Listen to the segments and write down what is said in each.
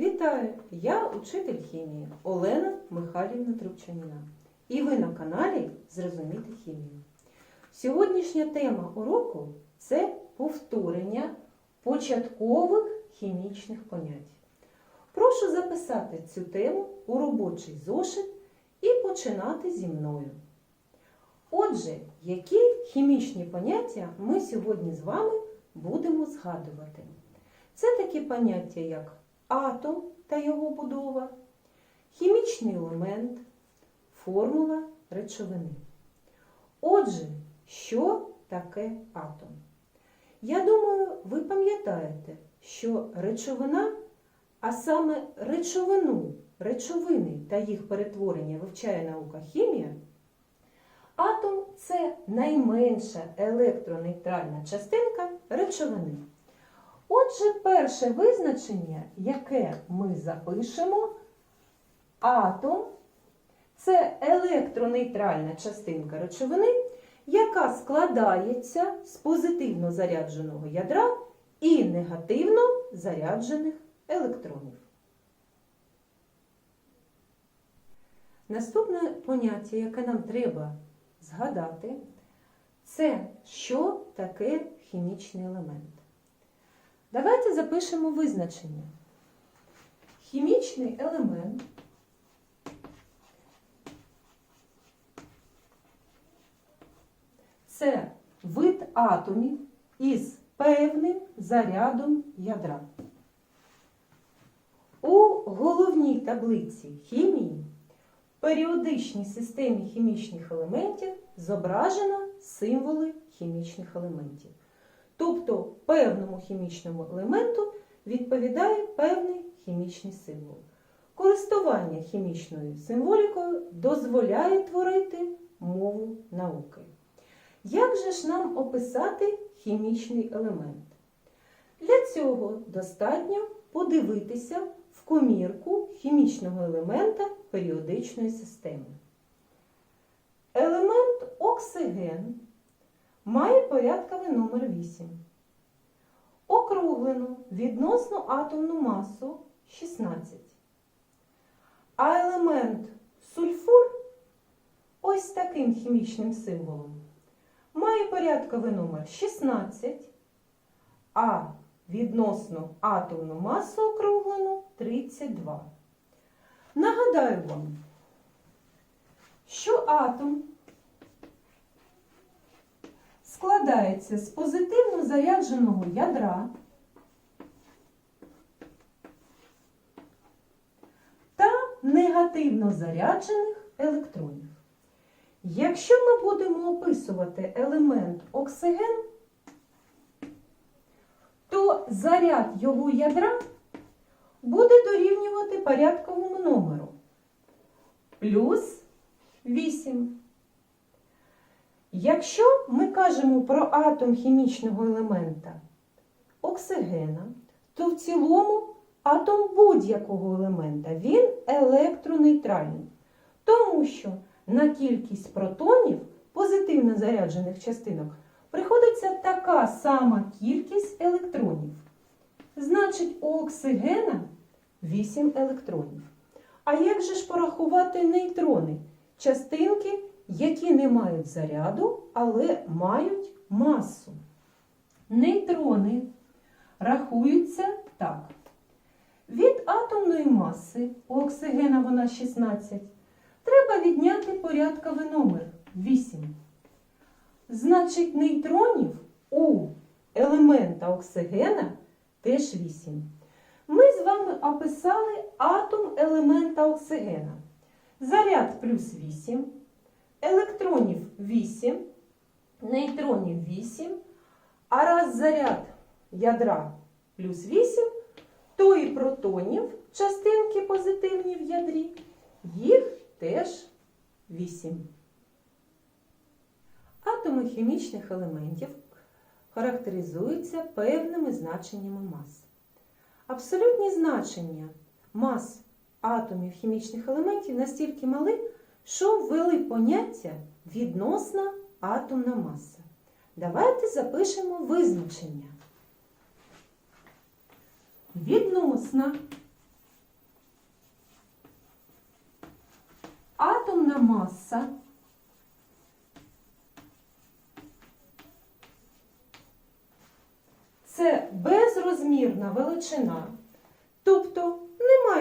Вітаю! Я учитель хімії Олена Михайлівна Трубчаніна. І ви на каналі Зрозуміти хімію. Сьогоднішня тема уроку це повторення початкових хімічних понять. Прошу записати цю тему у робочий зошит і починати зі мною. Отже, які хімічні поняття ми сьогодні з вами будемо згадувати? Це такі поняття, як атом та його будова, хімічний елемент, формула речовини. Отже, що таке атом? Я думаю, ви пам'ятаєте, що речовина, а саме речовину, речовини та їх перетворення вивчає наука хімія. Атом це найменша електронейтральна частинка речовини. Отже, перше визначення, яке ми запишемо, атом це електронейтральна частинка речовини, яка складається з позитивно зарядженого ядра і негативно заряджених електронів. Наступне поняття, яке нам треба згадати, це що таке хімічний елемент. Давайте запишемо визначення. Хімічний елемент це вид атомів із певним зарядом ядра. У головній таблиці хімії в періодичній системі хімічних елементів зображено символи хімічних елементів. Тобто певному хімічному елементу відповідає певний хімічний символ. Користування хімічною символікою дозволяє творити мову науки. Як же ж нам описати хімічний елемент? Для цього достатньо подивитися в комірку хімічного елемента періодичної системи. Елемент оксиген має порядковий номер 8. Округлену відносну атомну масу 16. А елемент сульфур ось таким хімічним символом має порядковий номер 16, а відносну атомну масу округлену 32. Нагадаю вам, що атом складається з позитивно зарядженого ядра та негативно заряджених електронів. Якщо ми будемо описувати елемент оксиген, то заряд його ядра буде дорівнювати порядковому номеру плюс 8. Якщо ми кажемо про атом хімічного елемента оксигена, то в цілому атом будь-якого елемента він електронейтральний, тому що на кількість протонів позитивно заряджених частинок приходиться така сама кількість електронів. Значить, у оксигена 8 електронів. А як же ж порахувати нейтрони? Частинки, які не мають заряду, але мають масу. Нейтрони рахуються так. Від атомної маси у оксигена вона 16. Треба відняти порядковий номер 8. Значить, нейтронів у елемента оксигена теж 8. Ми з вами описали атом елемента оксигена. Заряд плюс 8, електронів 8, нейтронів 8, а раз заряд ядра плюс 8, то і протонів, частинки позитивні в ядрі, їх теж 8. Атоми хімічних елементів характеризуються певними значеннями мас. Абсолютні значення мас атомів хімічних елементів настільки мали, що ввели поняття відносна атомна маса. Давайте запишемо визначення. Відносна атомна маса це безрозмірна величина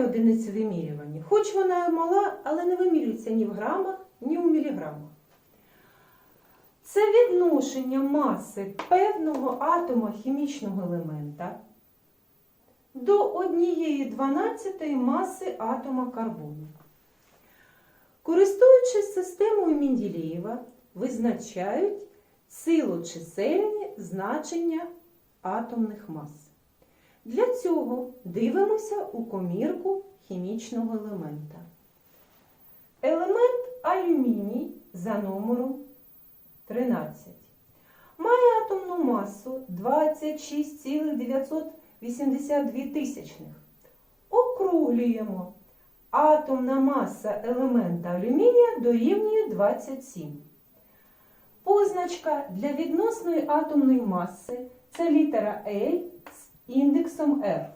немає одиниці вимірювання, хоч вона і мала, але не вимірюється ні в грамах, ні у міліграмах. Це відношення маси певного атома хімічного елемента до однієї дванадцятої маси атома карбону. Користуючись системою Менділеєва, визначають цілочисельні значення атомних мас. Для цього дивимося у комірку хімічного елемента. Елемент алюміній за номером 13 має атомну масу 26,982 тисячних. Округлюємо. Атомна маса елемента алюмінія дорівнює 27. Позначка для відносної атомної маси це літера з індексом R.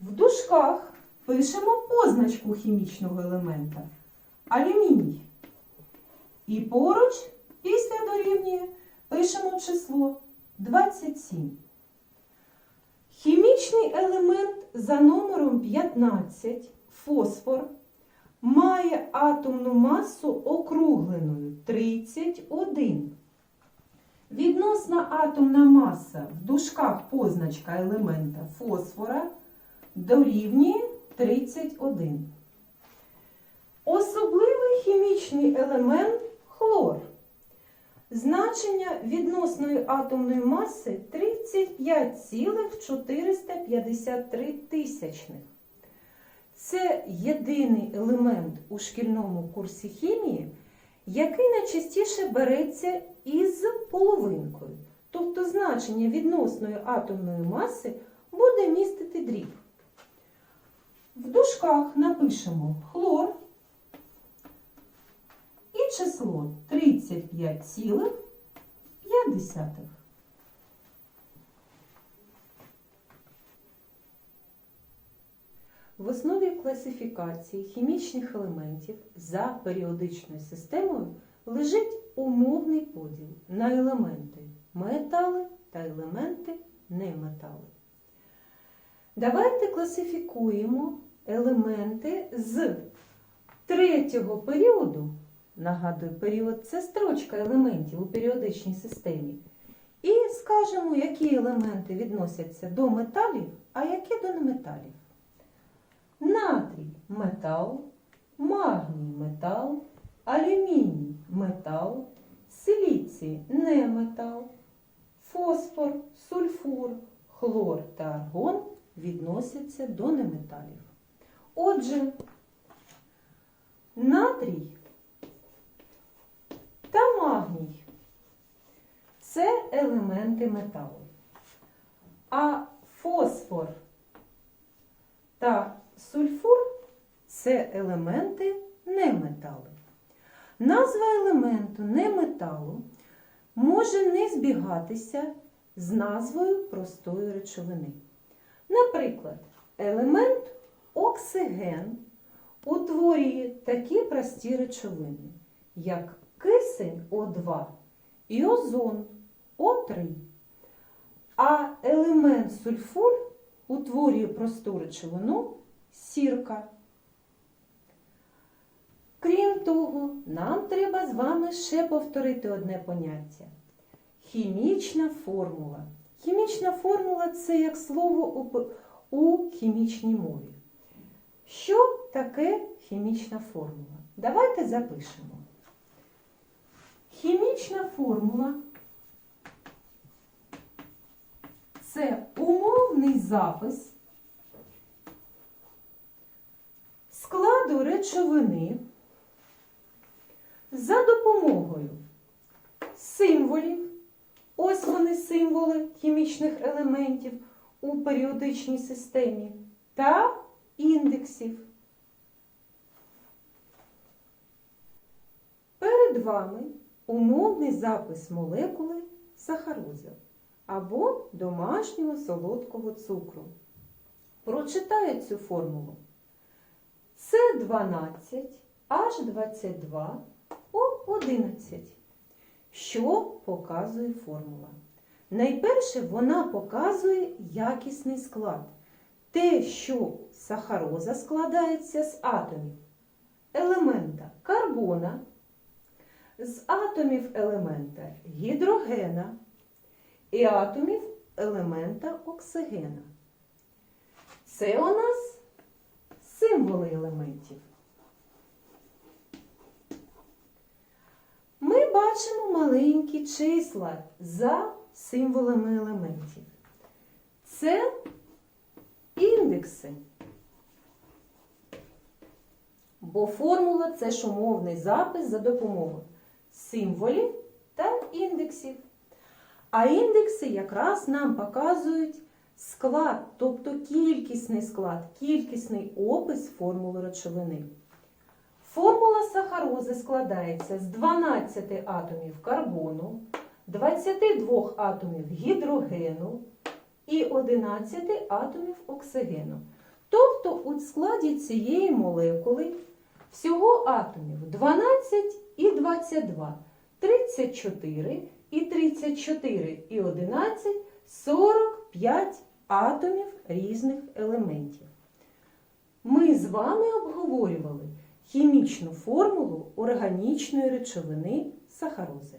В дужках пишемо позначку хімічного елемента алюміній. І поруч після дорівнює пишемо число 27. Хімічний елемент за номером 15 фосфор має атомну масу округленою 31. Відносна атомна маса в дужках позначка елемента фосфора дорівнює 31. Особливий хімічний елемент хлор. Значення відносної атомної маси 35,453 тисячних. Це єдиний елемент у шкільному курсі хімії, який найчастіше береться із половинкою. Тобто значення відносної атомної маси буде містити дріб. В дужках напишемо хлор і число 35,5. В основі класифікації хімічних елементів за періодичною системою лежить умовний поділ на елементи метали та елементи неметали. Давайте класифікуємо елементи з третього періоду. Нагадую, період це строчка елементів у періодичній системі. І скажемо, які елементи відносяться до металів, а які до неметалів. Натрій метал, магній метал, алюміній метал, силіцій неметал, фосфор, сульфур, хлор та аргон відносяться до неметалів. Отже, натрій та магній це елементи металу. А фосфор та сульфур це елементи неметалу. Назва елементу неметалу може не збігатися з назвою простої речовини. Наприклад, елемент оксиген утворює такі прості речовини, як кисень О2 і озон О3. А елемент сульфур утворює просту речовину сірка. Крім того, нам треба з вами ще повторити одне поняття. Хімічна формула. Хімічна формула це як слово у- хімічній мові. Що таке хімічна формула? Давайте запишемо. Хімічна формула це умовний запис складу речовини за допомогою символів, ось вони символи хімічних елементів у періодичній системі, та індексів. Перед вами умовний запис молекули сахарозу або домашнього солодкого цукру. Прочитаю цю формулу. С12 H22O11. Що показує формула? Найперше вона показує якісний склад. Те, що сахароза складається з атомів елемента карбона, з атомів елемента гідрогена і атомів елемента оксигена. Це у нас символи елементів. Ми бачимо маленькі числа за символами елементів. Це індекси. Бо формула це ж умовний запис за допомогою символів та індексів. А індекси якраз нам показують склад, тобто кількісний склад, кількісний опис формули речовини. Формула сахарози складається з 12 атомів карбону, 22 атомів гідрогену і 11 атомів оксигену. Тобто у складі цієї молекули всього атомів 12 і 22, 34 і 34 і 11, 45 атомів різних елементів. Ми з вами обговорювали хімічну формулу органічної речовини сахарози.